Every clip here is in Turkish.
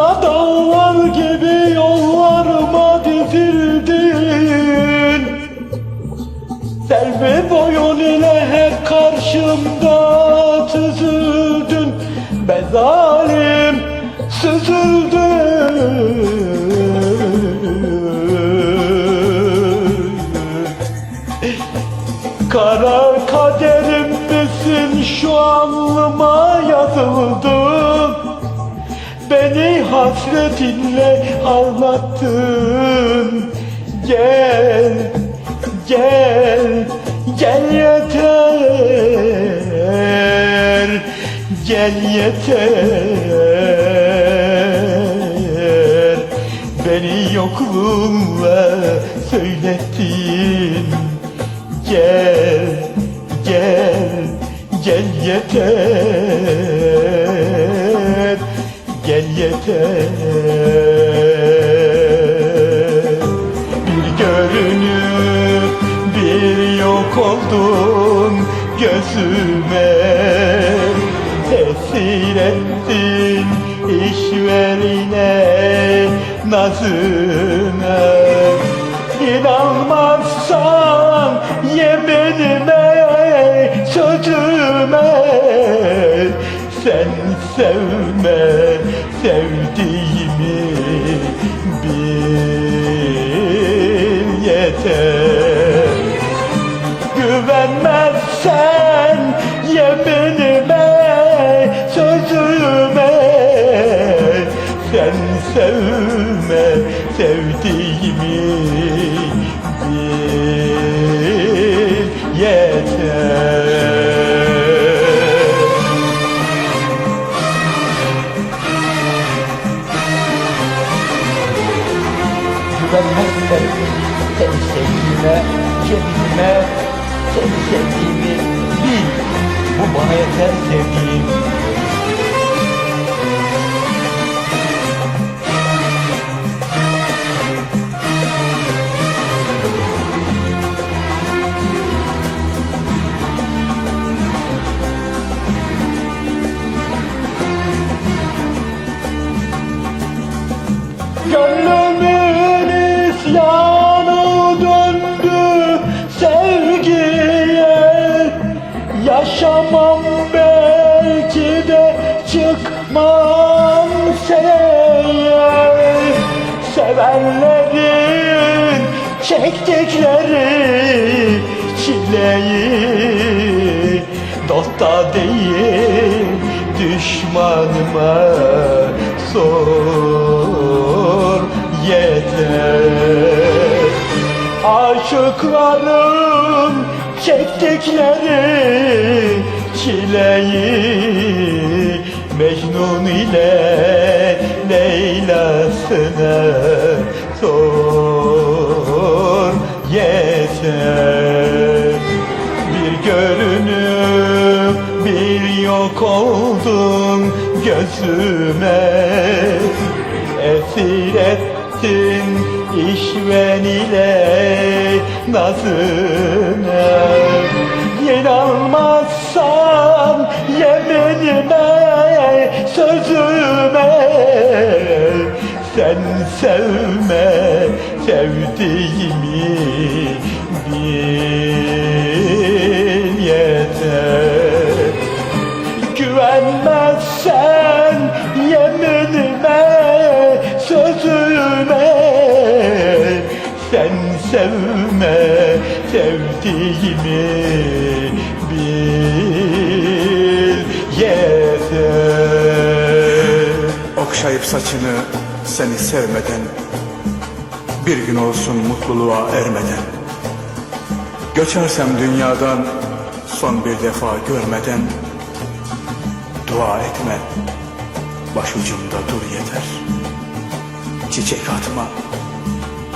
Başımda dağlar gibi yollarıma dizildin Selvi boyun ile hep karşımda süzüldün Be zalim süzüldün Karar kaderim misin? Şu anlıma yazıldın. Beni hasretinle ağlattın Gel, gel, gel yeter Gel yeter. Beni yokluğunla söylettin. Gel, gel, gel yeter yeter Bir görünüp bir yok oldun gözüme. Esir ettin işverine nazına İnanmazsan yeminime sözüme Sen sevme sevdiğimi bil yeter. Güvenmezsen yeminime sözüme Sen sevme sevdiğimi bil yeter Güvenmezsen seni sevdiğime, yeminime, seni sevdiğimi bil. Bu bana yeter sevdiğim. Gönlümün isyanı döndü sevgiye. Yaşamam belki de çıkmam seneye. Sevenlerin çektikleri çileyi Dosta değil düşmanıma sor yeter Aşıkların çektikleri çileyi Mecnun ile Leyla'sına sor yeter. Bir görünüp bir yok oldun gözüme Esir ettin işven ile nazına İnanmazsan yeminime sözüme. Sen sevme sevdiğimi bil Sen sevme sevdiğimi bil yeter. Okşayıp saçını seni sevmeden Bir gün olsun mutluluğa ermeden. Göçersem dünyadan son bir defa görmeden Dua etme başucumda dur yeter. Çiçek atma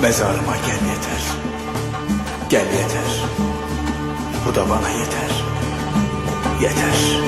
mezarıma gel yeter. Gel yeter. Bu da bana yeter. Yeter